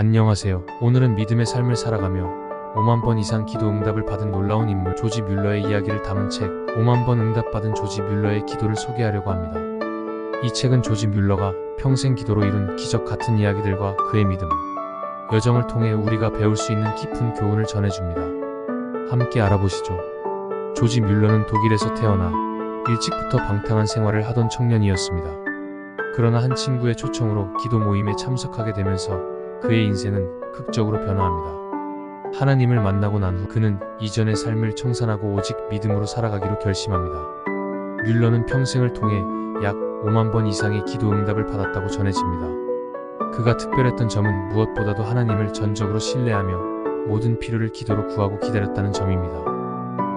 안녕하세요. 오늘은 믿음의 삶을 살아가며 5만 번 이상 기도 응답을 받은 놀라운 인물 조지 뮬러의 이야기를 담은 책 5만 번 응답받은 조지 뮬러의 기도를 소개하려고 합니다. 이 책은 조지 뮬러가 평생 기도로 이룬 기적 같은 이야기들과 그의 믿음, 여정을 통해 우리가 배울 수 있는 깊은 교훈을 전해줍니다. 함께 알아보시죠. 조지 뮬러는 독일에서 태어나 일찍부터 방탕한 생활을 하던 청년이었습니다. 그러나 한 친구의 초청으로 기도 모임에 참석하게 되면서 그의 인생은 극적으로 변화합니다. 하나님을 만나고 난 후 그는 이전의 삶을 청산하고 오직 믿음으로 살아가기로 결심합니다. 뮬러는 평생을 통해 약 5만 번 이상의 기도 응답을 받았다고 전해집니다. 그가 특별했던 점은 무엇보다도 하나님을 전적으로 신뢰하며 모든 필요를 기도로 구하고 기다렸다는 점입니다.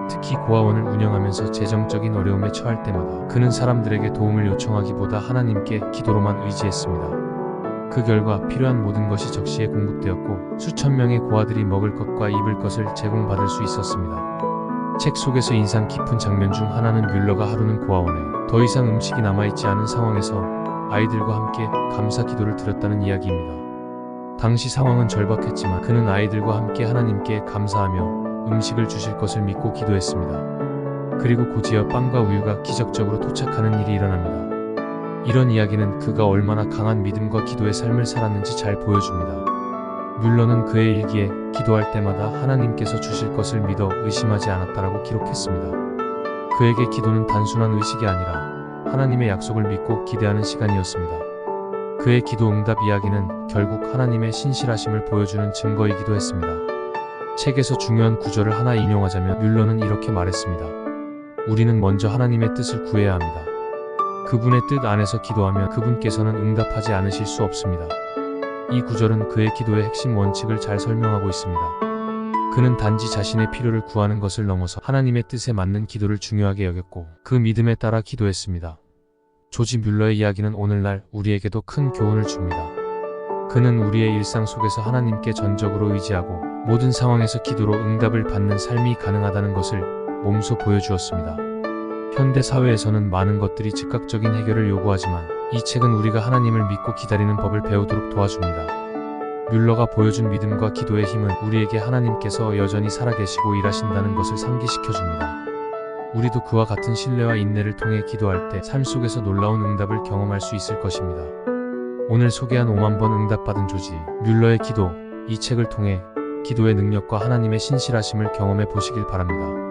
특히 고아원을 운영하면서 재정적인 어려움에 처할 때마다 그는 사람들에게 도움을 요청하기보다 하나님께 기도로만 의지했습니다. 그 결과 필요한 모든 것이 적시에 공급되었고 수천 명의 고아들이 먹을 것과 입을 것을 제공받을 수 있었습니다. 책 속에서 인상 깊은 장면 중 하나는 뮬러가 하루는 고아원에 더 이상 음식이 남아있지 않은 상황에서 아이들과 함께 감사 기도를 드렸다는 이야기입니다. 당시 상황은 절박했지만 그는 아이들과 함께 하나님께 감사하며 음식을 주실 것을 믿고 기도했습니다. 그리고 곧이어 빵과 우유가 기적적으로 도착하는 일이 일어납니다. 이런 이야기는 그가 얼마나 강한 믿음과 기도의 삶을 살았는지 잘 보여줍니다. 뮬러는 그의 일기에 기도할 때마다 하나님께서 주실 것을 믿어 의심하지 않았다라고 기록했습니다. 그에게 기도는 단순한 의식이 아니라 하나님의 약속을 믿고 기대하는 시간이었습니다. 그의 기도 응답 이야기는 결국 하나님의 신실하심을 보여주는 증거이기도 했습니다. 책에서 중요한 구절을 하나 인용하자면 뮬러는 이렇게 말했습니다. 우리는 먼저 하나님의 뜻을 구해야 합니다. 그분의 뜻 안에서 기도하면 그분께서는 응답하지 않으실 수 없습니다. 이 구절은 그의 기도의 핵심 원칙을 잘 설명하고 있습니다. 그는 단지 자신의 필요를 구하는 것을 넘어서 하나님의 뜻에 맞는 기도를 중요하게 여겼고 그 믿음에 따라 기도했습니다. 조지 뮬러의 이야기는 오늘날 우리에게도 큰 교훈을 줍니다. 그는 우리의 일상 속에서 하나님께 전적으로 의지하고 모든 상황에서 기도로 응답을 받는 삶이 가능하다는 것을 몸소 보여주었습니다. 현대 사회에서는 많은 것들이 즉각적인 해결을 요구하지만 이 책은 우리가 하나님을 믿고 기다리는 법을 배우도록 도와줍니다. 뮬러가 보여준 믿음과 기도의 힘은 우리에게 하나님께서 여전히 살아계시고 일하신다는 것을 상기시켜 줍니다. 우리도 그와 같은 신뢰와 인내를 통해 기도할 때 삶 속에서 놀라운 응답을 경험할 수 있을 것입니다. 오늘 소개한 5만 번 응답받은 조지, 뮬러의 기도, 이 책을 통해 기도의 능력과 하나님의 신실하심을 경험해 보시길 바랍니다.